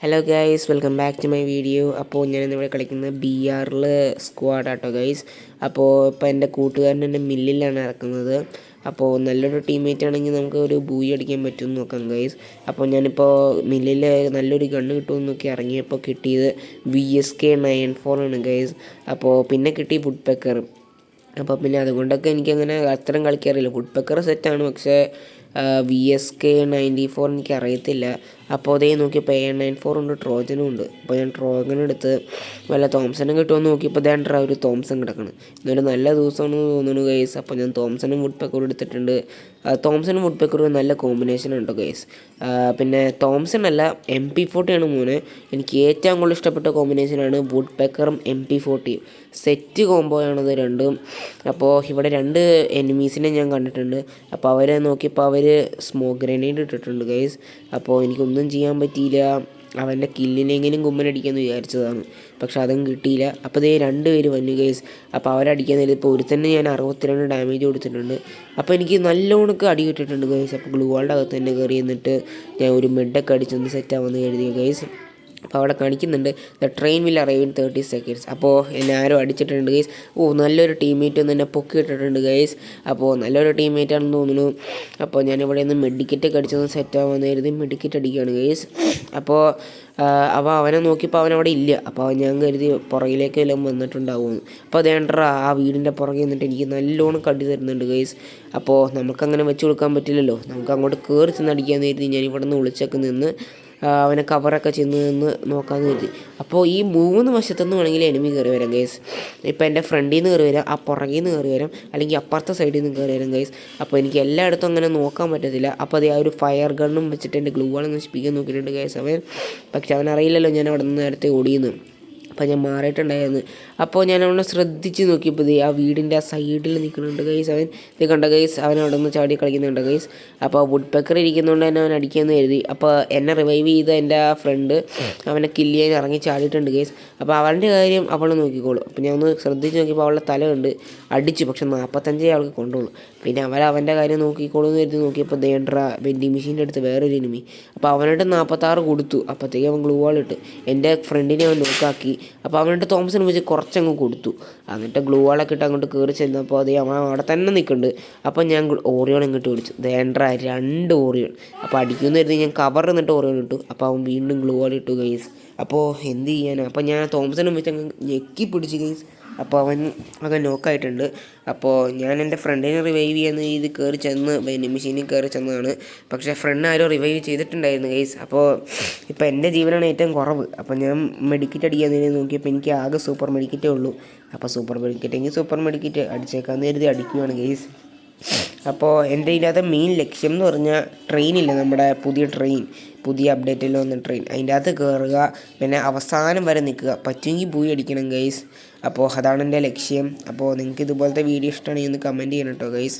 Hello guys welcome back to my video അപ്പോൾ ഞാൻ ഇവിടെ കളിക്കുന്നത് ബി ആറിൽ സ്ക്വാഡ് ആട്ടോ ഗൈസ് അപ്പോൾ ഇപ്പോൾ എന്റെ കൂട്ടുകാരൻ എന്റെ മില്ലിലാണ് ഇറക്കുന്നത് അപ്പോൾ നല്ലൊരു ടീംമേറ്റ് ആണെങ്കിൽ നമുക്ക് ഒരു ബൂയി അടിക്കാൻ പറ്റും നോക്കാം ഗൈസ് അപ്പോൾ ഞാനിപ്പോൾ മില്ലിൽ നല്ലൊരു ഗണ്ണ് കിട്ടുമെന്ന് നോക്കി ഇറങ്ങിയപ്പോൾ കിട്ടിയത് V S K nine four ആണ് ഗൈസ് അപ്പോൾ പിന്നെ കിട്ടി ഫുഡ് പെക്കർ അപ്പോൾ പിന്നെ അതുകൊണ്ടൊക്കെ എനിക്കങ്ങനെ അത്രയും കളിക്കാറില്ല. ഫുഡ് പെക്കർ സെറ്റാണ് പക്ഷേ V S K ninety four എനിക്ക് അറിയത്തില്ല അപ്പോൾ അതേ നോക്കിയപ്പോൾ എ നയൻ ഫോർ ഉണ്ട് ട്രോജനും ഉണ്ട്. അപ്പോൾ ഞാൻ ട്രോജൻ എടുത്ത് വല്ല തോംസനും കിട്ടുമെന്ന് നോക്കിയപ്പോൾ ദേണ്ട ഒരു തോംസൺ കിടക്കണം. ഇന്നൊരു നല്ല ദിവസമാണെന്ന് തോന്നുന്നു ഗൈസ് അപ്പോൾ ഞാൻ തോംസനും വുഡ് പെക്കറും എടുത്തിട്ടുണ്ട്. തോംസനും വുഡ് പെക്കറും നല്ല കോമ്പിനേഷൻ ഉണ്ട് ഗൈസ് പിന്നെ തോംസൺ അല്ല എം പി ഫോർട്ടിയാണ് മോനെ. എനിക്ക് ഏറ്റവും കൂടുതൽ ഇഷ്ടപ്പെട്ട കോമ്പിനേഷനാണ് വുഡ് പെക്കറും എം പി ഫോർട്ടിയും സെറ്റ് കോംബോയാണത് രണ്ടും. അപ്പോൾ ഇവിടെ രണ്ട് എനിമീസിനെ ഞാൻ കണ്ടിട്ടുണ്ട്. അപ്പോൾ അവരെ നോക്കിയപ്പോൾ അവർ സ്മോക്ക് ഗ്രനേഡ് ഇട്ടിട്ടുണ്ട് ഗൈസ് അപ്പോൾ എനിക്കൊന്നും ചെയ്യാൻ പറ്റിയില്ല. അവന്റെ കില്ലിനെങ്കിലും കുമ്മനടിക്കാമെന്ന് വിചാരിച്ചതാണ്. പക്ഷെ അതും കിട്ടിയില്ല. അപ്പോൾ ഇതേ രണ്ട് പേര് വന്നു ഗൈസ് അപ്പോൾ അവരടിക്കാൻ നേരം ഇപ്പോൾ ഒരു തന്നെ ഞാൻ അറുപത്തിരണ്ട് ഡാമേജ് കൊടുത്തിട്ടുണ്ട്. അപ്പോൾ എനിക്ക് നല്ലോണക്ക് അടി കിട്ടിയിട്ടുണ്ട് ഗൈസ് അപ്പോൾ ഗ്ലൂ വാളിന്റെ അകത്ത് തന്നെ കയറി എന്നിട്ട് ഞാൻ ഒരു മെഡൊക്കെ അടിച്ചൊന്ന് സെറ്റാവുമെന്ന് കരുതിയ ഗൈസ് അപ്പോൾ അവിടെ കാണിക്കുന്നുണ്ട് the train will arrive in thirty seconds അപ്പോൾ എന്നെ ആരോ അടിച്ചിട്ടുണ്ട് ഗൈസ് ഓ നല്ലൊരു ടീംമേറ്റ് ഒന്ന് എന്നെ പൊക്കിയിട്ടിട്ടുണ്ട് ഗൈസ് അപ്പോൾ നല്ലൊരു ടീംമേറ്റാണെന്ന് തോന്നുന്നു. അപ്പോൾ ഞാൻ ഇവിടെ നിന്ന് മെഡിക്കറ്റ് ഒക്കെ അടിച്ചൊന്ന് സെറ്റ് ആവാമെന്ന് കരുതി മെഡിക്കറ്റ് അടിക്കുകയാണ് ഗൈസ് അപ്പോൾ അപ്പോൾ അവനെ നോക്കിയപ്പോൾ അവൻ അവിടെ ഇല്ല. അപ്പോൾ ഞാൻ കരുതി പുറകിലേക്ക് എല്ലാം വന്നിട്ടുണ്ടാവുമെന്ന്. അപ്പോൾ അതേണ്ട ആ വീടിന്റെ പുറകെ നിന്നിട്ട് എനിക്ക് നല്ലോണം കടി തരുന്നുണ്ട് ഗൈസ് അപ്പോൾ നമുക്കങ്ങനെ വെച്ച് കൊടുക്കാൻ പറ്റില്ലല്ലോ. നമുക്ക് അങ്ങോട്ട് കയറി ചെന്ന് അടിക്കാമെന്ന് കരുതി ഞാൻ ഇവിടെ നിന്ന് വിളിച്ചൊക്കെ നിന്ന് അവനെ കവറൊക്കെ ചെന്ന് നിന്ന് നോക്കാമെന്ന് കരുതി. അപ്പോൾ ഈ മൂന്ന് വശത്തുനിന്ന് വേണമെങ്കിൽ എനിമി കയറി വരാം ഗൈസ് ഇപ്പോൾ എന്റെ ഫ്രണ്ടിൽ നിന്ന് കയറി വരാം ആ പുറകിൽ നിന്ന് കയറി വരാം അല്ലെങ്കിൽ അപ്പുറത്തെ സൈഡിൽ നിന്ന് കയറി വരാം ഗൈസ് അപ്പോൾ എനിക്ക് എല്ലായിടത്തും അങ്ങനെ നോക്കാൻ പറ്റത്തില്ല. അപ്പോൾ അത് ആ ഒരു ഫയർ ഗണ്ണും വെച്ചിട്ട് എന്റെ ഗ്ലൂ വാൾ നശിപ്പിക്കാൻ നോക്കിയിട്ടുണ്ട് ഗൈസ് അവൻ പക്ഷെ അവനറിയില്ലല്ലോ ഞാൻ അവിടെ നിന്ന് നേരത്തെ ഓടിയെന്ന്. അപ്പോൾ ഞാൻ മാറിയിട്ടുണ്ടായിരുന്നു. അപ്പോൾ ഞാൻ അവനെ ശ്രദ്ധിച്ച് നോക്കിയപ്പോൾ ആ വീടിന്റെ ആ സൈഡിൽ നിൽക്കുന്നുണ്ട് ഗൈസ് അവൻ ഇത് കണ്ട ഗൈസ് അവൻ അവിടെ നിന്ന് ചാടി കളിക്കുന്നുണ്ട് ഗൈസ് അപ്പോൾ വുഡ് പെക്കർ ഇരിക്കുന്നതുകൊണ്ട് തന്നെ അവൻ അടിക്കാമെന്ന് കരുതി. അപ്പോൾ എന്നെ റിവൈവ് ചെയ്ത എന്റെ ആ ഫ്രണ്ട് അവനെ കില്ല് ചെയ്യാൻ ഇറങ്ങി ചാടിയിട്ടുണ്ട് ഗൈസ് അപ്പോൾ അവളുടെ കാര്യം അവൾ നോക്കിക്കോളൂ. അപ്പോൾ ഞാൻ ഒന്ന് ശ്രദ്ധിച്ച് നോക്കിയപ്പോൾ അവളുടെ തല കണ്ട് അടിച്ചു. പക്ഷെ നാൽപ്പത്തഞ്ചേ അവൾക്ക് കൊണ്ടുള്ളൂ. പിന്നെ അവൻ അവന്റെ കാര്യം നോക്കിക്കോളൂ എന്ന് കരുതി നോക്കിയപ്പോൾ ദേണ്ട്ര വെൻഡിങ് മെഷീന്റെ അടുത്ത് വേറൊരു എനിമി അപ്പോൾ അവനോട്ട് നാൽപ്പത്താറ് കൊടുത്തു. അപ്പോഴത്തേക്ക് അവൻ ഗ്ലൂ വാൾ എന്റെ ഫ്രണ്ടിനെ അവൻ നോക്കാക്കി അപ്പോൾ അവന്റെ തോമസിന് വെച്ച് കുറച്ചങ്ങ് കൊടുത്തു. എന്നിട്ട് ഗ്ലൂ വാളൊക്കെ ഇട്ട് അങ്ങോട്ട് കയറി ചെന്നപ്പോൾ അതേ അവൻ അവിടെ തന്നെ നിൽക്കുന്നുണ്ട്. അപ്പോൾ ഞാൻ ഓറിയോൺ ഇങ്ങോട്ട് വിളിച്ചു. ദേണ്ട്ര രണ്ട് ഓറിയോൺ അപ്പോൾ അടിക്കുമെന്ന് കരുതി ഞാൻ കവർ എന്നിട്ട് ഓറിയോൺ ഇട്ടു. അപ്പോൾ അവൻ വീണ്ടും ഗ്ലൂ വാൾ ഇട്ടു ഗൈസ് അപ്പോൾ എന്ത് ചെയ്യാനാണ് അപ്പോൾ ഞാൻ തോമസിനെ വെച്ച് അങ്ങ് ഞെക്കി പിടിച്ച് ഗൈസ് അപ്പോൾ അവൻ ഒക്കെ നോക്കായിട്ടുണ്ട് അപ്പോൾ ഞാൻ എന്റെ ഫ്രണ്ടിനെ റിവൈവ് ചെയ്യാൻ ഇത് കയറി ചെന്ന് മെഷീനിൽ കയറി ചെന്നതാണ്. പക്ഷേ ഫ്രണ്ട് ആരോ റിവൈവ് ചെയ്തിട്ടുണ്ടായിരുന്നു ഗൈസ് അപ്പോൾ ഇപ്പോൾ എന്റെ ജീവനാണ് ഏറ്റവും കുറവ്. അപ്പോൾ ഞാൻ മെഡിക്കറ്റ് അടിക്കാന്നതിനെ നോക്കിയപ്പോൾ എനിക്ക് ആകെ സൂപ്പർ മെഡിക്കറ്റേ ഉള്ളൂ. അപ്പോൾ സൂപ്പർ മെഡിക്കറ്റ് എങ്കിൽ സൂപ്പർ മെഡിക്കറ്റ് അടിച്ചേക്കാന്ന് കരുതി അടിക്കുകയാണ് ഗൈസ് അപ്പോൾ എന്റെ ഇതിനകത്ത് മെയിൻ ലക്ഷ്യം എന്ന് പറഞ്ഞാൽ ട്രെയിനില്ല നമ്മുടെ പുതിയ ട്രെയിൻ പുതിയ അപ്ഡേറ്റിൽ വന്ന ട്രെയിൻ അതിന്റെ അകത്ത് കയറുക പിന്നെ അവസാനം വരെ നിൽക്കുക. പറ്റുമെങ്കിൽ പോയി അടിക്കണം ഗൈസ് അപ്പോൾ അതാണ് എന്റെ ലക്ഷ്യം. അപ്പോൾ നിങ്ങൾക്ക് ഇതുപോലത്തെ വീഡിയോ ഇഷ്ടമാണെങ്കിൽ ഒന്ന് കമന്റ് ചെയ്യണം കേട്ടോ ഗൈസ്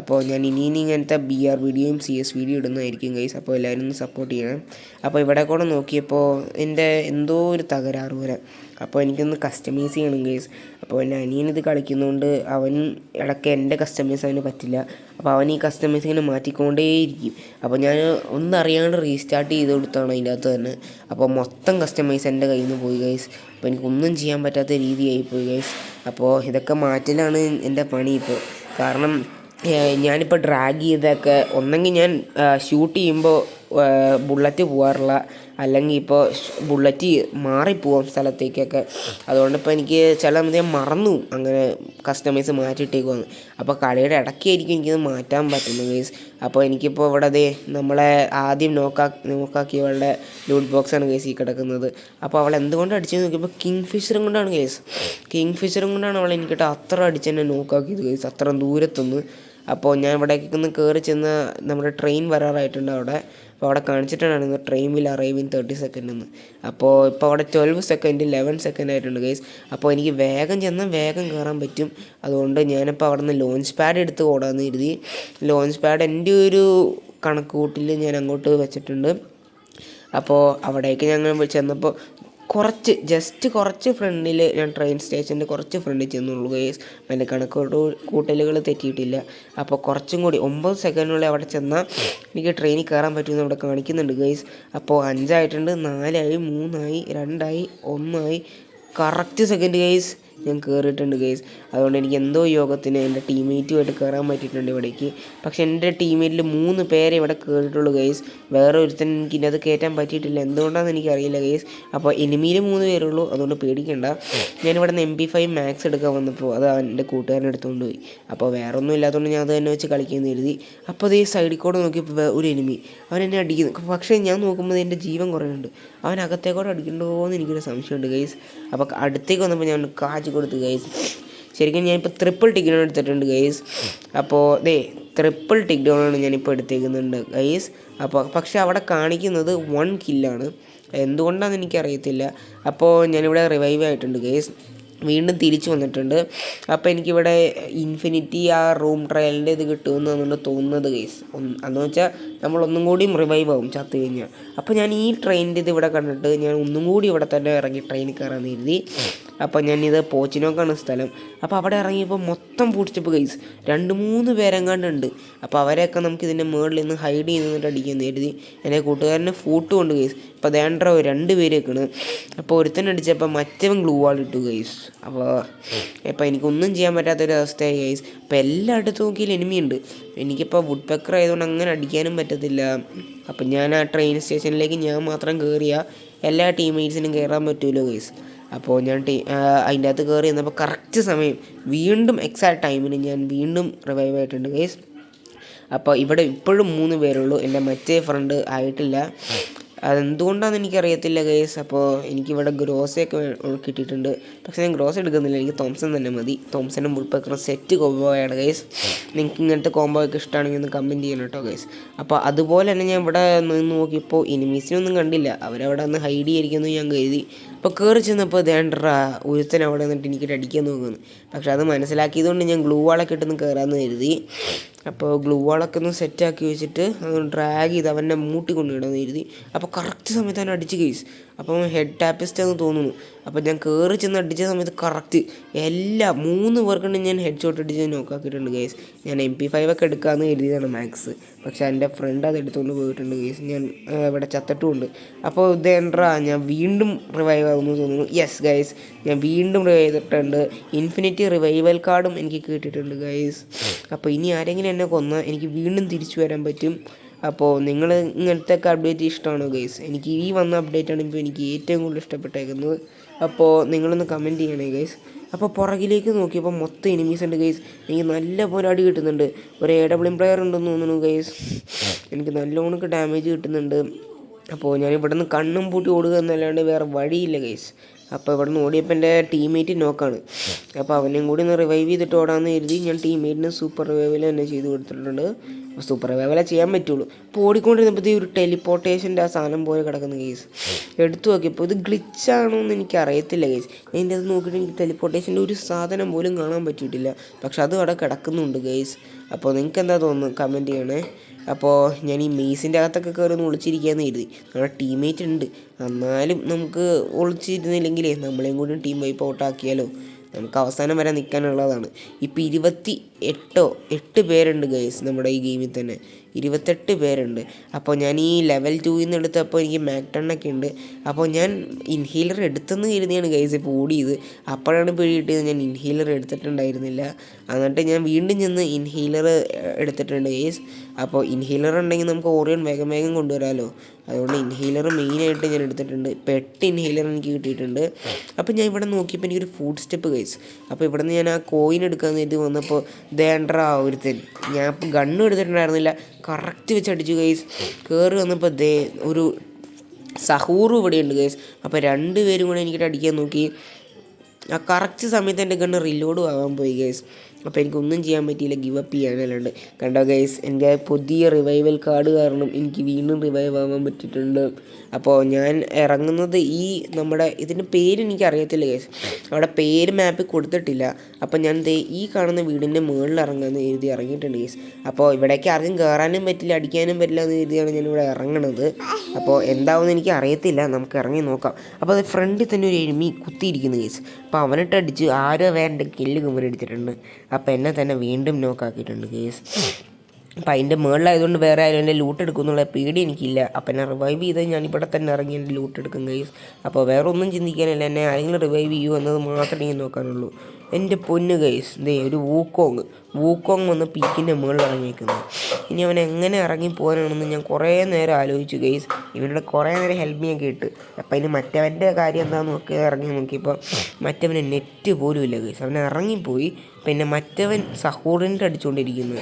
അപ്പോൾ ഞാൻ ഇനി ഇനി ഇങ്ങനത്തെ ബി ആർ വീഡിയോയും സി എസ് വീഡിയോ ഇടുന്നതായിരിക്കും ഗൈസ് അപ്പോൾ എല്ലാവരും ഒന്ന് സപ്പോർട്ട് ചെയ്യണം. അപ്പോൾ ഇവിടെ കൂടെ നോക്കിയപ്പോൾ എന്റെ എന്തോ ഒരു തകരാറ് വരെ അപ്പോൾ എനിക്കൊന്ന് കസ്റ്റമൈസ് ചെയ്യണം ഗൈസ് അപ്പോൾ എന്റെ ഇത് കളിക്കുന്നതുകൊണ്ട് അവൻ ഇടയ്ക്ക് എന്റെ കസ്റ്റമൈസ് അവന് പറ്റില്ല. അപ്പോൾ അവൻ ഈ കസ്റ്റമൈസ് ഇങ്ങനെ മാറ്റിക്കൊണ്ടേയിരിക്കും. അപ്പോൾ ഞാൻ ഒന്നറിയാണ്ട് റീസ്റ്റാർട്ട് ചെയ്ത് കൊടുത്താണ് അതിന്റെ അകത്ത് തന്നെ. അപ്പോൾ മൊത്തം കസ്റ്റമൈസ് എന്റെ കയ്യിൽ നിന്ന് പോയി ഗൈസ് അപ്പോൾ എനിക്കൊന്നും ചെയ്യാൻ പറ്റാത്ത രീതിയായി പോയി ഗൈസ് അപ്പോൾ ഇതൊക്കെ മാറ്റലാണ് എന്റെ പണി ഇപ്പോൾ കാരണം ഞാനിപ്പോൾ ഡ്രാഗ് ചെയ്തൊക്കെ ഒന്നെങ്കിൽ ഞാൻ ഷൂട്ട് ചെയ്യുമ്പോൾ ബുള്ളറ്റ് പോകാറില്ല അല്ലെങ്കിൽ ഇപ്പോൾ ബുള്ളറ്റ് മാറിപ്പോകും സ്ഥലത്തേക്കൊക്കെ. അതുകൊണ്ട് ഇപ്പോൾ എനിക്ക് ചില സമയം മറന്നു അങ്ങനെ കസ്റ്റമൈസ് മാറ്റിയിട്ടേക്കുവന്ന്. അപ്പോൾ കളിയുടെ ഇടയ്ക്കായിരിക്കും എനിക്കത് മാറ്റാൻ പറ്റുന്നത് ഗൈസ് അപ്പോൾ എനിക്കിപ്പോൾ ഇവിടെ അതേ നമ്മളെ ആദ്യം നോക്കാ നോക്കാക്കിയവളുടെ ലൂട്ട് ബോക്സാണ് ഗൈസ് ഈ കിടക്കുന്നത്. അപ്പോൾ അവൾ എന്തുകൊണ്ട് അടിച്ചെന്ന് നോക്കിയപ്പോൾ കിങ് ഫിഷറും കൊണ്ടാണ് ഗൈസ് കിങ് ഫിഷറും കൊണ്ടാണ് അവൾ എനിക്കിട്ട് അത്ര അടിച്ചെന്നെ നോക്കാക്കിയത് ഗൈസ് അത്ര ദൂരത്തുനിന്ന്. അപ്പോൾ ഞാൻ ഇവിടേക്ക് ഒന്ന് കയറി ചെന്ന് നമ്മുടെ ട്രെയിൻ വരാറായിട്ടുണ്ട് അവിടെ. അപ്പോൾ അവിടെ കാണിച്ചിട്ടുണ്ടായിരുന്നു train will arrive in thirty second എന്ന്. അപ്പോൾ ഇപ്പോൾ അവിടെ ട്വൽവ് സെക്കൻഡ് ലെവൻ സെക്കൻഡ് ആയിട്ടുണ്ട് ഗൈസ് അപ്പോൾ എനിക്ക് വേഗം ചെന്ന് വേഗം കയറാൻ പറ്റും. അതുകൊണ്ട് ഞാനിപ്പോൾ അവിടെ നിന്ന് ലോഞ്ച് പാഡ് എടുത്ത് ഓടാമെന്ന് കരുതി. ലോഞ്ച് പാഡ് എന്റെ ഒരു കണക്ക് കൂട്ടിൽ ഞാൻ അങ്ങോട്ട് വെച്ചിട്ടുണ്ട്. അപ്പോൾ അവിടേക്ക് ഞങ്ങൾ ചെന്നപ്പോൾ കുറച്ച് ജസ്റ്റ് കുറച്ച് ഫ്രണ്ടിൽ ഞാൻ ട്രെയിൻ സ്റ്റേഷന്റെ കുറച്ച് ഫ്രണ്ടിൽ ചെന്നുള്ളൂ ഗേസ് എന്റെ കണക്കോട്ട് കൂട്ടലുകൾ തെറ്റിയിട്ടില്ല. അപ്പോൾ കുറച്ചും കൂടി ഒമ്പത് സെക്കൻഡിനുള്ളിൽ അവിടെ ചെന്നാൽ എനിക്ക് ട്രെയിനിൽ കയറാൻ പറ്റുമെന്ന് അവിടെ കാണിക്കുന്നുണ്ട് ഗേസ് അപ്പോൾ അഞ്ചായിട്ടുണ്ട് നാലായി മൂന്നായി രണ്ടായി ഒന്നായി. കറക്റ്റ് സെക്കൻഡ് ഗൈസ് ഞാൻ കയറിയിട്ടുണ്ട് ഗൈസ് അതുകൊണ്ട് എനിക്ക് എന്തോ യോഗത്തിന് എന്റെ ടീമേറ്റുമായിട്ട് കയറാൻ പറ്റിയിട്ടുണ്ട് ഇവിടേക്ക്. പക്ഷെ എന്റെ ടീമേറ്റിൽ മൂന്ന് പേരെ ഇവിടെ കയറിയിട്ടുള്ളൂ ഗൈസ് വേറെ ഒരുത്തൻ എനിക്ക് ഇതിനകത്ത് കയറ്റാൻ പറ്റിയിട്ടില്ല. എന്തുകൊണ്ടാണെന്ന് എനിക്കറിയില്ല ഗൈസ് അപ്പോൾ എനിമിയിൽ മൂന്ന് പേരുള്ളൂ അതുകൊണ്ട് പേടിക്കണ്ട. ഞാനിവിടെ നിന്ന് എം പി ഫൈവ് മാക്സ് എടുക്കാൻ വന്നപ്പോൾ അത് എന്റെ കൂട്ടുകാരൻ എടുത്തുകൊണ്ട് പോയി അപ്പോൾ വേറെ ഒന്നും ഇല്ലാത്തതുകൊണ്ട് ഞാൻ അത് തന്നെ വെച്ച് കളിക്കുമെന്ന് എഴുതി അപ്പോൾ അത് ഈ സൈഡിൽ കൂടെ നോക്കിയപ്പോൾ ഒരു എനിമി അവൻ എന്നെ അടിക്കുന്നു. പക്ഷേ ഞാൻ നോക്കുമ്പോൾ എന്റെ ജീവൻ കുറയുന്നുണ്ട്. അവൻ അകത്തേക്കൂടെ അടിക്കണ്ടോ എന്ന് എനിക്കൊരു സംശയമുണ്ട് ഗൈസ് അപ്പോൾ അടുത്തേക്ക് വന്നപ്പോൾ ഞാൻ കാച്ചി കൊടുത്തു ഗൈസ് ശരിക്കും ഞാനിപ്പോൾ ട്രിപ്പിൾ ടിക്ക് ഡൗൺ എടുത്തിട്ടുണ്ട് ഗൈസ് അപ്പോൾ ദേ ട്രിപ്പിൾ ടിക്ക് ഡൗൺ ആണ് ഞാനിപ്പോൾ എടുത്തേക്കുന്നുണ്ട് ഗൈസ് അപ്പോൾ പക്ഷേ അവിടെ കാണിക്കുന്നത് വൺ കില്ലാണ് എന്തുകൊണ്ടാണെന്ന് എനിക്കറിയത്തില്ല. അപ്പോൾ ഞാനിവിടെ റിവൈവ് ആയിട്ടുണ്ട് ഗൈസ് വീണ്ടും തിരിച്ചു വന്നിട്ടുണ്ട്. അപ്പോൾ എനിക്കിവിടെ ഇൻഫിനിറ്റി ആ റൂം ട്രയലിന്റെ ഇത് കിട്ടുമെന്നാണ് തോന്നുന്നത് കേസ് അതെന്ന് വെച്ചാൽ നമ്മൾ ഒന്നും കൂടിയും റിവൈവ് ആവും ചത്ത് കഴിഞ്ഞാൽ അപ്പോൾ ഞാൻ ഈ ട്രെയിനിന്റെ ഇത് ഇവിടെ കണ്ടിട്ട് ഞാൻ ഒന്നും കൂടി ഇവിടെ തന്നെ ഇറങ്ങി ട്രെയിനിൽ കയറാൻ എഴുതി അപ്പോൾ ഞാനിത് പോച്ചിനോക്കാണ് സ്ഥലം. അപ്പോൾ അവിടെ ഇറങ്ങിയപ്പോൾ മൊത്തം പൂട്ടിച്ചപ്പോൾ കേസ് രണ്ട് മൂന്ന് പേരെങ്ങാണ്ടുണ്ട് അപ്പോൾ അവരെയൊക്കെ നമുക്ക് ഇതിന്റെ മുകളിൽ നിന്ന് ഹൈഡ് ചെയ്ത് നിന്നിട്ട് അടിക്കാൻ എഴുതി എന്റെ കൂട്ടുകാരനെ ഫോട്ടോ കൊണ്ട് ഗൈസ് അപ്പോൾ ദേണ്ട രണ്ട് പേര് വെക്കണ് അപ്പോൾ ഒരുത്തൻ അടിച്ചപ്പോൾ മറ്റവൻ ഗ്ലൂ വാൾ ഇട്ടു ഗൈസ് അപ്പോൾ ഇപ്പോൾ എനിക്കൊന്നും ചെയ്യാൻ പറ്റാത്തൊരു അവസ്ഥയായി ഗൈസ് അപ്പോൾ എല്ലായിടത്തും നോക്കിയാൽ എനിമിയുണ്ട് എനിക്കിപ്പോൾ വുഡ് പെക്കർ ആയതുകൊണ്ട് അങ്ങനെ അടിക്കാനും പറ്റത്തില്ല. അപ്പം ഞാൻ ആ ട്രെയിൻ സ്റ്റേഷനിലേക്ക് ഞാൻ മാത്രം കയറിയ എല്ലാ ടീംമേറ്റ്സിനും കയറാൻ പറ്റുമല്ലോ ഗൈസ് അപ്പോൾ ഞാൻ ടീ അതിന്റെ അകത്ത് കയറി വന്നപ്പോൾ കറക്റ്റ് സമയം. വീണ്ടും എക്സാക്ട് ടൈമിന് ഞാൻ വീണ്ടും റിവൈവ് ആയിട്ടുണ്ട് ഗൈസ് അപ്പോൾ ഇവിടെ ഇപ്പോഴും മൂന്ന് പേരുള്ളൂ. എന്റെ മറ്റേ ഫ്രണ്ട് ആയിട്ടില്ല. അതെന്തുകൊണ്ടാണെന്ന് എനിക്കറിയത്തില്ല ഗൈസ് അപ്പോൾ എനിക്കിവിടെ ഗ്രോസയൊക്കെ കിട്ടിയിട്ടുണ്ട്. പക്ഷേ ഞാൻ ഗ്രോസ് എടുക്കുന്നില്ല. എനിക്ക് തോംസൺ തന്നെ മതി. തോംസനും ബുൾപ്പക്കറും സെറ്റ് കോംബോയാണ് ഗൈസ് നിങ്ങൾക്ക് ഇങ്ങനത്തെ കോംബോ ഒക്കെ ഇഷ്ടമാണെങ്കിൽ ഒന്ന് കമന്റ് ചെയ്യണം കേട്ടോ ഗൈസ് അപ്പോൾ അതുപോലെ തന്നെ ഞാൻ ഇവിടെ നിന്ന് നോക്കിയപ്പോൾ എനിമീസിനൊന്നും കണ്ടില്ല. അവരവിടെ നിന്ന് ഹൈഡ് ചെയ്യുന്നു ഞാൻ കരുതി. അപ്പോൾ കയറി ചെന്നപ്പോൾ ദേണ്ടറ ഒരുത്തൻ അവിടെ നിന്നിട്ട് എനിക്കിട്ട് അടിക്കാൻ നോക്കുന്നു. പക്ഷേ അത് മനസ്സിലാക്കിയതുകൊണ്ട് ഞാൻ ഗ്ലൂ വാളൊക്കെ ഇട്ടൊന്ന് കയറാമെന്ന് കരുതി. അപ്പോൾ ഗ്ലൂ വാളൊക്കെ ഒന്ന് സെറ്റാക്കി വെച്ചിട്ട് അത് ഡ്രാഗ് ചെയ്ത് അവന്റെ മൂട്ടി കൊണ്ടുവിടാന്ന് കരുതി. അപ്പോൾ കറക്റ്റ് സമയത്ത് അവൻ അടിച്ച് കേസ് അപ്പം ഹെഡ് ടാപ്പിസ്റ്റ് എന്ന് തോന്നുന്നു. അപ്പം ഞാൻ കയറി ചെന്ന് അടിച്ച സമയത്ത് കറക്റ്റ് എല്ലാ മൂന്ന് പേർക്കുണ്ട് ഞാൻ ഹെഡ് ഷോട്ട് അടിച്ച് നോക്കാക്കിയിട്ടുണ്ട് ഗെയ്സ് ഞാൻ എം പി ഫൈവ് ഒക്കെ എടുക്കാമെന്ന് എഴുതിയതാണ് മാക്സ് പക്ഷേ എന്റെ ഫ്രണ്ട് അത് എടുത്തുകൊണ്ട് പോയിട്ടുണ്ട് ഗെയ്സ് ഞാൻ ഇവിടെ ചത്തിട്ടുമുണ്ട് അപ്പോൾ ഇതേണ്ടാ ഞാൻ വീണ്ടും റിവൈവ് ആകുമെന്ന് തോന്നുന്നു. യെസ് ഗൈസ് ഞാൻ വീണ്ടും റിവൈവ് ചെയ്തിട്ടുണ്ട്. ഇൻഫിനിറ്റി റിവൈവൽ കാർഡും എനിക്ക് കിട്ടിയിട്ടുണ്ട് ഗൈസ് അപ്പോൾ ഇനി ആരെങ്കിലും എന്നെ കൊന്നാൽ എനിക്ക് വീണ്ടും തിരിച്ചു വരാൻ പറ്റും. അപ്പോൾ നിങ്ങൾ ഇങ്ങനത്തെ ഒക്കെ അപ്ഡേറ്റ് ഇഷ്ടമാണോ ഗൈസ് എനിക്ക് ഈ വന്ന അപ്ഡേറ്റ് ആണ് ഇപ്പോൾ എനിക്ക് ഏറ്റവും കൂടുതൽ ഇഷ്ടപ്പെട്ടേക്കുന്നത്. അപ്പോൾ നിങ്ങളൊന്ന് കമന്റ് ചെയ്യണേ ഗൈസ് അപ്പോൾ പുറകിലേക്ക് നോക്കിയപ്പോൾ മൊത്തം എനിമീസ് ഉണ്ട് ഗൈസ് എനിക്ക് നല്ല പോലെ അടി കിട്ടുന്നുണ്ട്. ഒരു എ ഡബ്ല്യൂ പ്ലെയർ ഉണ്ടെന്ന് തോന്നുന്നു ഗൈസ് എനിക്ക് നല്ലോണക്ക് ഡാമേജ് കിട്ടുന്നുണ്ട്. അപ്പോൾ ഞാൻ ഇവിടെ നിന്ന് കണ്ണും പൂട്ടി ഓടുക എന്നല്ലാണ്ട് വേറെ വഴിയില്ല ഗൈസ് അപ്പോൾ ഇവിടെ നിന്ന് ഓടിയപ്പോൾ എന്റെ ടീംമേറ്റ് നോക്കാണ്. അപ്പോൾ അവനെയും കൂടി ഒന്ന് റിവൈവ് ചെയ്തിട്ട് ഓടാമെന്ന് കരുതി ഞാൻ ടീംമേറ്റിന് സൂപ്പർ റിവൈവൽ തന്നെ ചെയ്ത് കൊടുത്തിട്ടുണ്ട്. സൂപ്പർ റിവൈവലേ ചെയ്യാൻ പറ്റുള്ളൂ. അപ്പോൾ ഓടിക്കൊണ്ടിരുന്നപ്പോൾ ഒരു ടെലിപ്പോർട്ടേഷന്റെ ആ സാധനം പോലെ കിടക്കുന്ന കേസ് എടുത്തു നോക്കിയപ്പോൾ ഇത് ഗ്ലിച്ചാണോ എന്ന് എനിക്ക് അറിയത്തില്ല കേസ് എന്റെ അത് നോക്കിയിട്ട് എനിക്ക് ടെലിപ്പോർട്ടേഷന്റെ ഒരു സാധനം പോലും കാണാൻ പറ്റിയിട്ടില്ല. പക്ഷെ അത് അവിടെ കിടക്കുന്നുണ്ട് കേസ് അപ്പോൾ നിങ്ങൾക്ക് എന്താ തോന്നുന്നു? കമന്റ് ചെയ്യണേ. അപ്പോൾ ഞാൻ ഈ മെയ്സിന്റെ അകത്തൊക്കെ കയറി ഒന്ന് ഒളിച്ചിരിക്കാന്ന് കരുതി. നമ്മുടെ ടീംമേറ്റ് ഉണ്ട്. എന്നാലും നമുക്ക് ഒളിച്ചിരുന്നില്ലെങ്കിലേ നമ്മളെയും കൂടി ടീം വൈപ്പ് ഔട്ടാക്കിയാലോ നമുക്ക് അവസാനം വരെ നിൽക്കാനുള്ളതാണ് ഇപ്പം ഇരുപത്തി എട്ടോ എട്ട് പേരുണ്ട് ഗൈസ് നമ്മുടെ ഈ ഗെയിമിൽ തന്നെ. ഇരുപത്തെട്ട് പേരുണ്ട്. അപ്പോൾ ഞാൻ ഈ ലെവൽ ടൂയിൽ നിന്ന് എടുത്തപ്പോൾ എനിക്ക് മാക്ടണ്ണൊക്കെ ഉണ്ട്. അപ്പോൾ ഞാൻ ഇൻഹീലർ എടുത്തെന്ന് കരുതിയാണ് ഗൈസ് ഇപ്പോൾ ഓടിയത്. അപ്പോഴാണ് പിടി കിട്ടിയത് ഞാൻ ഇൻഹീലർ എടുത്തിട്ടുണ്ടായിരുന്നില്ല. എന്നിട്ട് ഞാൻ വീണ്ടും ചെന്ന് ഇൻഹീലർ എടുത്തിട്ടുണ്ട് ഗൈസ് അപ്പോൾ ഇൻഹീലർ ഉണ്ടെങ്കിൽ നമുക്ക് ഓറിയൻ വേഗം വേഗം കൊണ്ടുവരാമല്ലോ അതുകൊണ്ട് ഇൻഹീലർ മെയിനായിട്ട് ഞാൻ എടുത്തിട്ടുണ്ട്. എട്ട് ഇൻഹീലർ എനിക്ക് കിട്ടിയിട്ടുണ്ട്. അപ്പോൾ ഞാൻ ഇവിടെ നോക്കിയപ്പോൾ എനിക്കൊരു ഫുഡ് സ്റ്റെപ്പ് ഗൈസ് അപ്പോൾ ഇവിടെ നിന്ന് ഞാൻ ആ കോയിൻ എടുക്കാൻ നേരത്ത് വന്നപ്പോൾ ദേണ്ട ഒരുത്തൻ. ഞാൻ ഇപ്പോൾ ഗണ്ണും എടുത്തിട്ടുണ്ടായിരുന്നില്ല. കറക്റ്റ് വെച്ച് അടിച്ചു കൈസ് കയറി വന്നപ്പോൾ ദേ ഒരു സഹൂറും ഇവിടെയുണ്ട് കേസ് അപ്പോൾ രണ്ട് പേരും കൂടെ എനിക്കിട്ട് അടിക്കാൻ നോക്കി. ആ കറക്റ്റ് സമയത്ത് എന്റെ ഗണ്ണ് റിലോഡ് ആവാൻ പോയി ഗൈസ് അപ്പോൾ എനിക്കൊന്നും ചെയ്യാൻ പറ്റിയില്ല. ഗിവ് അപ്പ് ചെയ്യാനല്ലാണ്ട് കണ്ടോ ഗൈസ് എന്റെ പുതിയ റിവൈവൽ കാർഡ് കാരണം എനിക്ക് വീണ്ടും റിവൈവ് ആവാൻ പറ്റിയിട്ടുണ്ട്. അപ്പോൾ ഞാൻ ഇറങ്ങുന്നത് ഈ നമ്മുടെ ഇതിന്റെ പേര് എനിക്ക് അറിയത്തില്ല ഗൈസ് അവിടെ പേര് മാപ്പിൽ കൊടുത്തിട്ടില്ല. അപ്പോൾ ഞാൻ ദേ ഈ കാണുന്ന വീടിന്റെ മുകളിൽ ഇറങ്ങാമെന്ന് എഴുതി ഇറങ്ങിയിട്ടുണ്ട് ഗൈസ് അപ്പോൾ ഇവിടേക്ക് ആർക്കും കയറാനും പറ്റില്ല അടിക്കാനും പറ്റില്ല എന്ന് എഴുതിയാണ് ഞാനിവിടെ ഇറങ്ങണത്. അപ്പോൾ എന്താവുമെന്ന് എനിക്ക് അറിയത്തില്ല. നമുക്ക് ഇറങ്ങി നോക്കാം. അപ്പോൾ അത് ഫ്രണ്ടിൽ തന്നെ ഒരു എഴുമി കുത്തിയിരിക്കുന്നു ഗൈസ് അപ്പോൾ അവനിട്ട് അടിച്ച് ആരോ വേറെ കില്ല് കുമരടിച്ചിട്ടുണ്ട്. അപ്പോൾ എന്നെ തന്നെ വീണ്ടും നോക്കാക്കിയിട്ടുണ്ട് കേസ്. അപ്പം അതിന്റെ മുകളിലായതുകൊണ്ട് വേറെ ആരും എന്റെ ലൂട്ട് എടുക്കുമെന്നുള്ള പേടി എനിക്കില്ല. അപ്പം എന്നെ റിവൈവ് ചെയ്താൽ ഞാൻ ഇവിടെ തന്നെ ഇറങ്ങി എന്റെ ലൂട്ട് എടുക്കും കേസ് അപ്പോൾ വേറെ ഒന്നും ചിന്തിക്കാനില്ല. എന്നെ ആരെങ്കിലും റിവൈവ് ചെയ്യുമോ എന്നത് മാത്രമേ എനിക്ക് നോക്കാനുള്ളൂ. എന്റെ പൊന്ന് ഗൈസ് ദേ ഒരു വൂക്കോങ് വൂക്കോങ് വന്ന് പീക്കിന്റെ മുകളിൽ ഇറങ്ങിയിരിക്കുന്നു. ഇനി അവൻ എങ്ങനെ ഇറങ്ങി പോകാനാണെന്ന് ഞാൻ കുറേ നേരം ആലോചിച്ചു ഗൈസ് ഇവരുടെ കുറേ നേരം ഹെൽപ്പ് ചെയ്യാൻ കേട്ട് അപ്പം ഇനി മറ്റവന്റെ കാര്യം എന്താണെന്ന് നോക്കി ഇറങ്ങി നോക്കിയപ്പോൾ മറ്റവന് നെറ്റ് പോലും ഇല്ല ഗൈസ് അവൻ ഇറങ്ങിപ്പോയി. പിന്നെ മറ്റവൻ സഹോദരന്റെ അടിച്ചുകൊണ്ടിരിക്കുന്നു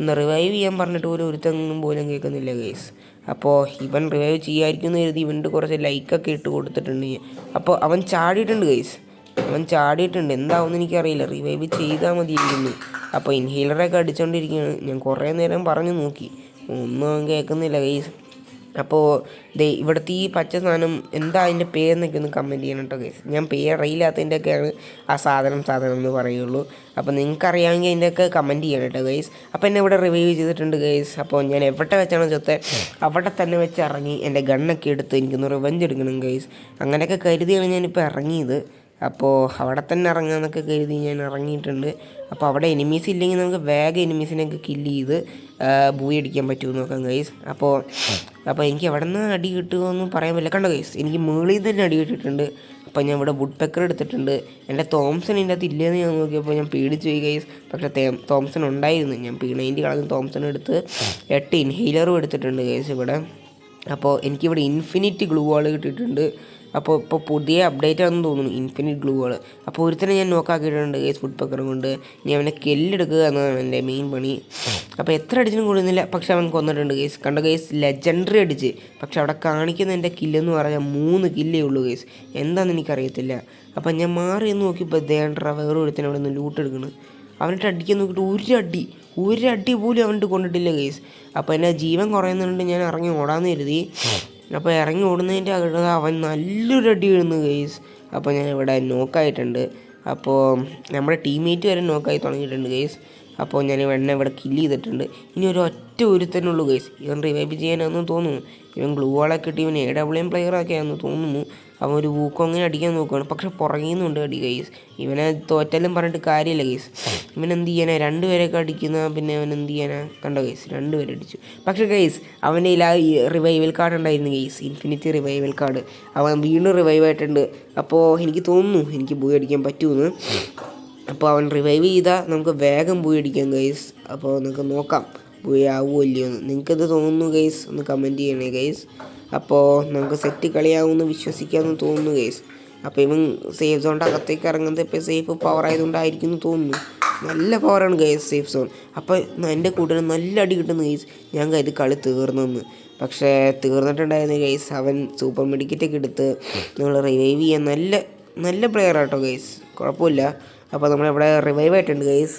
ഒന്ന് റിവൈവ് ചെയ്യാൻ പറഞ്ഞിട്ട് പോലും ഒരുത്തെങ്ങും പോലും കേൾക്കുന്നില്ല ഗൈസ് അപ്പോൾ ഇവൻ റിവൈവ് ചെയ്യാമായിരിക്കും എന്ന് കരുതി ഇവന്റെ കുറച്ച് ലൈക്കൊക്കെ ഇട്ട് കൊടുത്തിട്ടുണ്ട്. അപ്പോൾ അവൻ ചാടിയിട്ടുണ്ട് ഗൈസ് അവൻ ചാടിയിട്ടുണ്ട്. എന്താവുമെന്ന് എനിക്കറിയില്ല. റിവൈവ് ചെയ്താൽ മതിയായിരുന്നു. അപ്പോൾ ഇൻഹീലറൊക്കെ അടിച്ചുകൊണ്ടിരിക്കുകയാണ് ഞാൻ കുറേ നേരം പറഞ്ഞു നോക്കി. ഒന്നും കേൾക്കുന്നില്ല ഗൈസ് അപ്പോൾ ദേ ഇവിടുത്തെ ഈ പച്ച സാധനം എന്താ അതിന്റെ പേരെന്നൊക്കെ ഒന്ന് കമന്റ് ചെയ്യണം കേട്ടോ ഗൈസ് ഞാൻ പേരറിയില്ലാത്തതിന്റെയൊക്കെയാണ് ആ സാധനം സാധനം എന്ന് പറയുള്ളൂ. അപ്പോൾ നിങ്ങൾക്ക് അറിയാമെങ്കിൽ അതിന്റെയൊക്കെ കമന്റ് ചെയ്യണം കേട്ടോ ഗൈസ് അപ്പോൾ എന്നെ ഇവിടെ റിവൈവ് ചെയ്തിട്ടുണ്ട് ഗൈസ് അപ്പോൾ ഞാൻ എവിടെ വെച്ചാണ് ചൊത്തെ അവിടെ തന്നെ വെച്ച് ഇറങ്ങി. എന്റെ ഗണ്ണൊക്കെ എടുത്ത് എനിക്കൊന്ന് റിവഞ്ച് എടുക്കണം ഗൈസ് അങ്ങനെയൊക്കെ കരുതിയാണ് ഞാനിപ്പോൾ ഇറങ്ങിയത്. അപ്പോൾ അവിടെ തന്നെ ഇറങ്ങാമെന്നൊക്കെ കരുതി ഞാൻ ഇറങ്ങിയിട്ടുണ്ട്. അപ്പോൾ അവിടെ എനിമീസ് ഇല്ലെങ്കിൽ നമുക്ക് വേഗം എനിമീസിനെയൊക്കെ കില്ല് ചെയ്ത് ബൂയി അടിക്കാൻ പറ്റുമെന്ന് നോക്കാം ഗൈസ് അപ്പോൾ അപ്പോൾ എനിക്ക് എവിടെ നിന്ന് അടി കിട്ടുമെന്ന് പറയാൻ പറ്റില്ല. കണ്ടോ ഗൈസ് എനിക്ക് മുകളിൽ തന്നെ അടി കിട്ടിയിട്ടുണ്ട്. അപ്പോൾ ഞാൻ ഇവിടെ വുഡ് പെക്കർ എടുത്തിട്ടുണ്ട്. എന്റെ തോംസൺ ഇതിന്റെ അകത്ത് ഇല്ലെന്ന് ഞാൻ നോക്കിയപ്പോൾ ഞാൻ പേടിച്ചു പോയി ഗൈസ് പക്ഷേ തോംസൺ ഉണ്ടായിരുന്നു. ഞാൻ പീണൈന്റെ കളഞ്ഞ് തോംസൺ എടുത്ത് എട്ട് ഇൻഹീലറും എടുത്തിട്ടുണ്ട് ഗൈസ് ഇവിടെ. അപ്പോൾ എനിക്കിവിടെ ഇൻഫിനിറ്റ് ഗ്ലൂ വാൾ കിട്ടിയിട്ടുണ്ട്. അപ്പോൾ ഇപ്പോൾ പുതിയ അപ്ഡേറ്റ് ആണെന്ന് തോന്നുന്നു ഇൻഫിനിറ്റ് ഗ്ലൂകൾ അപ്പോൾ ഒരുത്തനെ ഞാൻ നോക്കാക്കിയിട്ടുണ്ട് ഗേസ് ഫുഡ് പക്കറും കൊണ്ട്. ഇനി അവനെ കെല്ലെടുക്കുക എന്നതാണ് എന്റെ മെയിൻ പണി. അപ്പോൾ എത്ര അടിച്ചിനും കൂടുന്നില്ല പക്ഷെ അവൻ കൊന്നിട്ടുണ്ട് ഗേസ് കണ്ട ഗേസ് ലെജൻഡറി അടിച്ച്. പക്ഷെ അവിടെ കാണിക്കുന്ന എന്റെ കില്ലെന്ന് പറഞ്ഞാൽ മൂന്ന് കില്ലേ ഉള്ളൂ ഗേസ് എന്താണെന്ന് എനിക്കറിയത്തില്ല. അപ്പം ഞാൻ മാറി എന്ന് നോക്കിയപ്പോൾ ദേണ്ടറ വേറെ ഒരുത്തനെ അവിടെ നിന്ന് ലൂട്ട് എടുക്കുന്നു അവനിട്ട് അടിക്കാൻ നോക്കിയിട്ട് ഒരു അടി ഒരു അടി പോലും അവനിട്ട് കൊണ്ടിട്ടില്ല കേസ് അപ്പോൾ എന്റെ ജീവൻ കുറയുന്നുണ്ട് ഞാൻ ഇറങ്ങി ഓടാമെന്ന് കരുതി. അപ്പോൾ ഇറങ്ങി ഓടുന്നതിന്റെ അകത്ത് അവൻ നല്ലൊരു അടി വീഴുന്നു ഗെയ്സ് അപ്പോൾ ഞാൻ ഇവിടെ നോക്കായിട്ടുണ്ട് അപ്പോൾ നമ്മുടെ ടീംമേറ്റ് വരെ നോക്കായി തുടങ്ങിയിട്ടുണ്ട് ഗെയ്സ് അപ്പോൾ ഞാൻ എന്നെ ഇവിടെ കില്ല് ചെയ്തിട്ടുണ്ട്. ഇനി ഒരു ഒറ്റ ഒരുത്തനുള്ളൂ ഗെയ്സ് ഇവൻ റിവൈവ് ചെയ്യാനാണെന്ന് തോന്നുന്നു. ഇവൻ ഗ്ലൂ വാളൊക്കെ ഇട്ട് ഇവൻ എ ഡബ്ല്യു എം പ്ലെയറൊക്കെ ആണെന്ന് തോന്നുന്നു. അവൻ ഒരു വൂക്കോങ്ങനെ അടിക്കാൻ നോക്കുകയാണ് പക്ഷെ പുറകിൽ അടി ഗൈസ് ഇവനെ തോറ്റാലും പറഞ്ഞിട്ട് കാര്യമില്ല ഗൈസ് ഇവൻ എന്ത് ചെയ്യാനാ രണ്ടുപേരൊക്കെ അടിക്കുന്ന പിന്നെ അവൻ എന്ത് ചെയ്യാനാ? കണ്ടോ ഗൈസ് രണ്ടുപേരെ അടിച്ചു. പക്ഷേ ഗൈസ് അവന്റെ ആ റിവൈവൽ കാർഡ് ഉണ്ടായിരുന്നു ഗൈസ് ഇൻഫിനിറ്റി റിവൈവൽ കാർഡ് അവൻ വീണ്ടും റിവൈവ് ആയിട്ടുണ്ട്. അപ്പോൾ എനിക്ക് തോന്നുന്നു എനിക്ക് പോയി അടിക്കാൻ പറ്റുമെന്ന്. അപ്പോൾ അവൻ റിവൈവ് ചെയ്താൽ നമുക്ക് വേഗം പോയി അടിക്കാം ഗൈസ് അപ്പോൾ നമുക്ക് നോക്കാം. ആവുമോ ഇല്ലയോ എന്ന്. നിങ്ങൾക്കത് തോന്നുന്നു ഗൈസ് ഒന്ന് കമന്റ് ചെയ്യണേ ഗൈസ് അപ്പോൾ നമുക്ക് സെറ്റ് കളിയാവുമെന്ന് വിശ്വസിക്കാമെന്ന് തോന്നുന്നു ഗൈസ് അപ്പോൾ ഇവൻ സേഫ് സോണിന്റെ അകത്തേക്ക് ഇറങ്ങുന്നത് ഇപ്പോൾ സേഫ് പവർ ആയതുകൊണ്ടായിരിക്കും എന്ന് തോന്നുന്നു. നല്ല പവറാണ് ഗൈസ് സേഫ് സോൺ അപ്പോൾ എന്റെ കൂട്ടുകാരൻ നല്ല അടി കിട്ടുന്നു ഗൈസ് ഞാൻ കരുതി കളി തീർന്നെന്ന് പക്ഷേ തീർന്നിട്ടുണ്ടായിരുന്നു ഗൈസ് അവൻ സൂപ്പർ മെഡിക്കറ്റൊക്കെ എടുത്ത് നമ്മൾ റിവൈവ് ചെയ്യാൻ നല്ല നല്ല പ്ലെയർ ആട്ടോ ഗൈസ് കുഴപ്പമില്ല. അപ്പോൾ നമ്മളിവിടെ റിവൈവ് ആയിട്ടുണ്ട് ഗൈസ്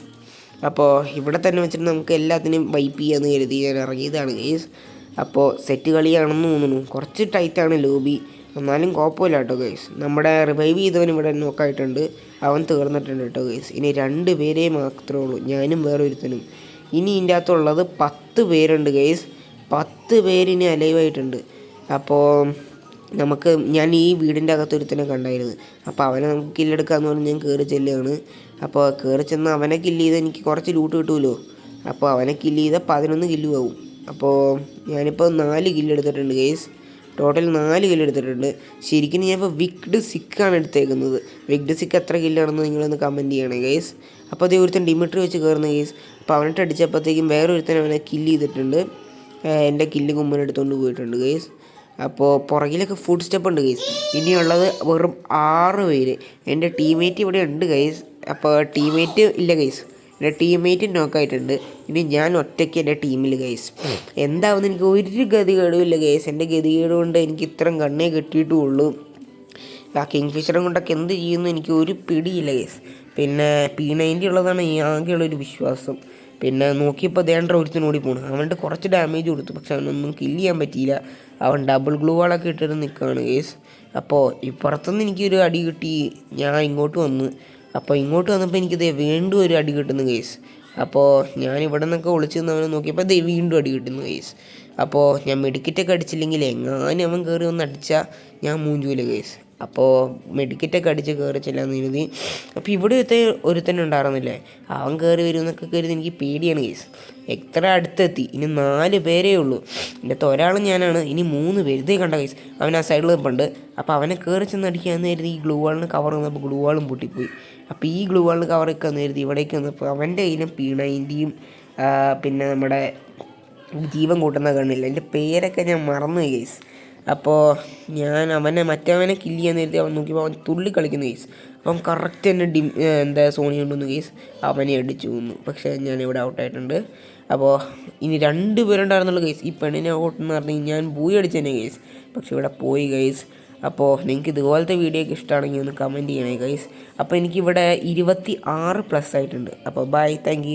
അപ്പോൾ ഇവിടെ തന്നെ വെച്ചിട്ട് നമുക്ക് എല്ലാത്തിനെയും വൈപ്പ് ചെയ്യാമെന്ന് കരുതി ഞാൻ ഇറങ്ങിയതാണ് ഗെയ്സ് അപ്പോൾ സെറ്റ് കളിയാണെന്ന് തോന്നുന്നു. കുറച്ച് ടൈറ്റാണ് ലോബി എന്നാലും കുഴപ്പമില്ല കേട്ടോ ഗൈസ് നമ്മുടെ റിവൈവ് ചെയ്തവൻ ഇവിടെ നോക്കായിട്ടുണ്ട്. അവൻ തീർന്നിട്ടുണ്ട് കേട്ടോ ഗൈസ് ഇനി രണ്ട് പേരേ മാത്രമേ ഉള്ളൂ. ഞാനും വേറൊരുത്തനും. ഇനി ഇതിന്റെ അകത്തുള്ളത് പത്ത് പേരുണ്ട് ഗൈസ് പത്ത് പേരിനി അലൈവായിട്ടുണ്ട് അപ്പോൾ നമുക്ക് ഞാൻ ഈ വീടിന്റെ അകത്തൊരുത്തനെ കണ്ടായിരുന്നു. അപ്പോൾ അവനെ നമുക്ക് കില്ലെടുക്കാമെന്ന് പറഞ്ഞ് ഞാൻ കയറി ചെല്ലുകയാണ്. അപ്പോൾ കയറി ചെന്ന് അവനെ കില്ല് ചെയ്ത് എനിക്ക് കുറച്ച് ലൂട്ട് കിട്ടുമല്ലോ അപ്പോൾ അവനെ കില്ല് ചെയ്ത് പതിനൊന്ന് കില്ല് ആവും. അപ്പോൾ ഞാനിപ്പോൾ നാല് കില്ല് എടുത്തിട്ടുണ്ട് ഗെയ്സ് ടോട്ടൽ നാല് കില്ല് എടുത്തിട്ടുണ്ട്. ശരിക്കും ഞാനിപ്പോൾ വിക്ഡ് സിക്കാണ് എടുത്തേക്കുന്നത്. വിക്ഡ് സിക്ക് എത്ര കില്ലാണെന്ന് നിങ്ങളൊന്ന് കമന്റ് ചെയ്യണേ ഗെയ്സ് അപ്പോൾ അതേ ഒരുത്തൻ ഡിമിട്രി വെച്ച് കയറുന്ന ഗെയ്സ് അപ്പോൾ അവനിട്ട് അടിച്ചപ്പോഴത്തേക്കും വേറെ ഒരുത്തൻ അവനെ കില്ല് ചെയ്തിട്ടുണ്ട്. എന്റെ കില്ല് കുമ്മൻ എടുത്തുകൊണ്ട് പോയിട്ടുണ്ട് ഗെയ്സ് അപ്പോൾ പുറകിലൊക്കെ ഫുഡ് സ്റ്റെപ്പ് ഉണ്ട് ഗൈസ് ഇനിയുള്ളത് വെറും ആറ് പേര്. എന്റെ ടീമേറ്റ് ഇവിടെ ഉണ്ട് ഗൈസ് അപ്പോൾ ടീംമേറ്റ് ഇല്ല ഗൈസ് എന്റെ ടീംമേറ്റ് നോക്കായിട്ടുണ്ട് ഇനി ഞാൻ ഒറ്റയ്ക്ക് എന്റെ ടീമിൽ ഗൈസ് എന്താവുന്ന എനിക്ക് ഒരു ഗതികേടും ഇല്ല ഗൈസ് എന്റെ ഗതികേട് കൊണ്ട് എനിക്ക് ഇത്രയും കണ്ണേ കിട്ടിയിട്ടുള്ളൂ. ആ കിങ് ഫിഷറും കൊണ്ടൊക്കെ എന്ത് ചെയ്യുന്നു എനിക്ക് ഒരു പിടിയില്ല ഗൈസ് പിന്നെ പി നയന്റി ഉള്ളതാണ് ആകെയുള്ളൊരു വിശ്വാസം. പിന്നെ നോക്കിയപ്പോൾ ദേണ്ട ഒരുത്തിനോടി പോണു. അവന്റെ കുറച്ച് ഡാമേജ് കൊടുത്തു. പക്ഷെ അവനൊന്നും കില്ല് ചെയ്യാൻ പറ്റിയില്ല. അവൻ ഡബിൾ ഗ്ലൂ വാളൊക്കെ ഇട്ടിട്ട് നിൽക്കുകയാണ് കേസ് അപ്പോൾ ഇപ്പുറത്തുനിന്ന് എനിക്കൊരു അടി കിട്ടി. ഞാൻ ഇങ്ങോട്ട് വന്ന്. അപ്പോൾ ഇങ്ങോട്ട് വന്നപ്പോൾ എനിക്ക് ദേ വീണ്ടും ഒരു അടി കിട്ടുന്നു കേസ് അപ്പോൾ ഞാൻ ഇവിടെ നിന്നൊക്കെ ഒളിച്ചു നിന്നവനെ നോക്കിയപ്പോൾ ദേ വീണ്ടും അടി കിട്ടുന്നു കേസ് അപ്പോൾ ഞാൻ മെഡിക്കറ്റൊക്കെ അടിച്ചില്ലെങ്കിൽ എങ്ങാനും അവൻ കയറി ഒന്ന് അടിച്ചാൽ ഞാൻ മൂഞ്ചൂല കേസ് അപ്പോൾ മെഡിക്കറ്റൊക്കെ അടിച്ച് കയറി ചെല്ലാന്ന് കരുതി. അപ്പോൾ ഇവിടെ ഒരുത്തനുണ്ടായിരുന്നില്ലേ അവൻ കയറി വരും എന്നൊക്കെ കരുതി എനിക്ക് പേടിയാണ് കേസ് എത്ര അടുത്തെത്തി? ഇനി നാല് പേരേ ഉള്ളൂ. എന്റെ ഒരാൾ ഞാനാണ്. ഇനി മൂന്ന് പേര്. ഇതേ കണ്ട കേസ് അവൻ ആ സൈഡിൽ നിൽപ്പുണ്ട് അപ്പോൾ അവനെ കയറി ചെന്ന് അടിക്കാമെന്ന് കരുതി ഈ ഗ്ലൂ വാളിന് കവർ വന്നപ്പോൾ ഗ്ലൂ വാളും പൊട്ടിപ്പോയി. അപ്പോൾ ഈ ഗ്ലൂ വാളിന് കവറൊക്കെ വന്ന് കരുതി ഇവിടേക്ക് വന്നപ്പോൾ അവന്റെ കയ്യിലും പീണൈന്റെയും പിന്നെ നമ്മുടെ ജീവൻ കൂട്ടുന്ന കണ്ണില്ല. എന്റെ പേരൊക്കെ ഞാൻ മറന്നു കേസ് അപ്പോൾ ഞാൻ അവനെ മറ്റവനെ കില്ല് ചെയ്യാൻ നേരത്തെ അവൻ നോക്കിയപ്പോൾ അവൻ തുള്ളി കളിക്കുന്ന കേസ് അപ്പം കറക്റ്റ് എന്റെ ഡിം എന്താ സോണി കൊണ്ടുവന്ന കേസ് അവനെ അടിച്ചു വന്നു പക്ഷേ ഞാൻ ഇവിടെ ഔട്ടായിട്ടുണ്ട് അപ്പോൾ ഇനി രണ്ട് പേരുണ്ടായിരുന്നുള്ള കേസ് ഈ പെണ്ണിനെ ഔട്ട് എന്ന് പറഞ്ഞു ഞാൻ പോയി അടിച്ചതന്നെ കേസ് പക്ഷേ ഇവിടെ പോയി കേസ് അപ്പോൾ നിങ്ങൾക്ക് ഇതുപോലത്തെ വീഡിയോ ഒക്കെ ഇഷ്ടമാണെങ്കിൽ ഒന്ന് കമന്റ് ചെയ്യണേ ഗൈസ് അപ്പോൾ എനിക്കിവിടെ ഇരുപത്തി ആറ് പ്ലസ് ആയിട്ടുണ്ട്. അപ്പോൾ ബൈ താങ്ക് യു